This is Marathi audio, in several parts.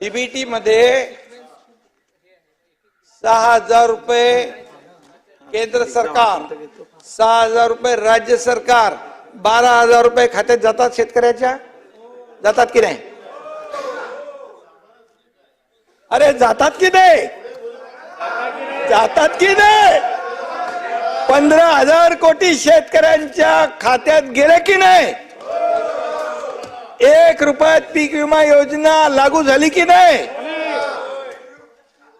डीबीटी मध्ये सहा हजार रुपये केंद्र सरकार सहा हजार रुपये राज्य सरकार बारा हजार रुपये खात्यात जातात शेतकऱ्याच्या? जातात की नाही? अरे जातात की नाही? जातात की नाही? पंधरा हजार कोटी शेतकऱ्यांच्या खात्यात गेले की नाही? एक रुपयात पीक विमा योजना लागू झाली की नाही?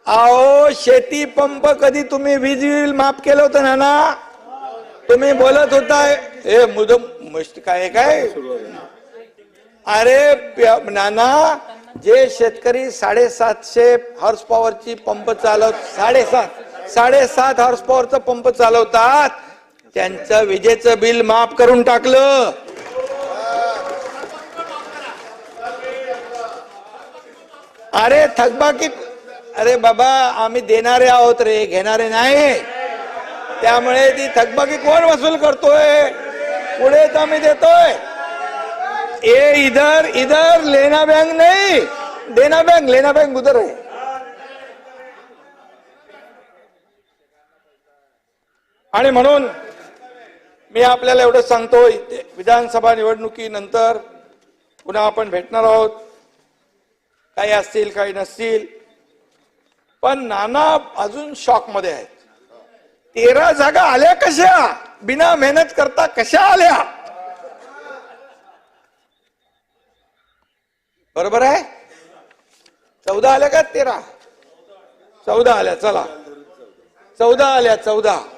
अहो शेती पंप कधी तुम्ही वीज बिल माफ केलं होतं ना ना तुम्ही बोलत होता हे मुदम मस्त काय काय? अरे नाना जे शेतकरी साडेसातशे हॉर्स पॉवरची पंप चालवत साडेसात साडेसात हॉर्स पॉवरचा पंप चालवतात त्यांचं विजेचं बिल माफ करून टाकलं. अरे थकबाकी अरे बाबा आम्ही देणारे आहोत रे घेणारे नाही. त्यामुळे ती थकबाकी कोण वसूल करतोय? पुढे तर आम्ही देतोय. ए इधर इधर लेना बैंक नाही. देना बैंक लेना बैंक उधर आहे. आणि म्हणून मी आपल्याला एवढं सांगतोय विधानसभा निवडणुकीनंतर पुन्हा आपण भेटणार आहोत. काही असतील काही नसतील. पण नाना अजून शॉकमध्ये आहेत. तेरा जागा आल्या कशा? बिना मेहनत करता कशा आल्या? बरोबर आहे? चौदा आल्या का तेरा? चौदा आल्या चला. चौदा आल्या चौदा.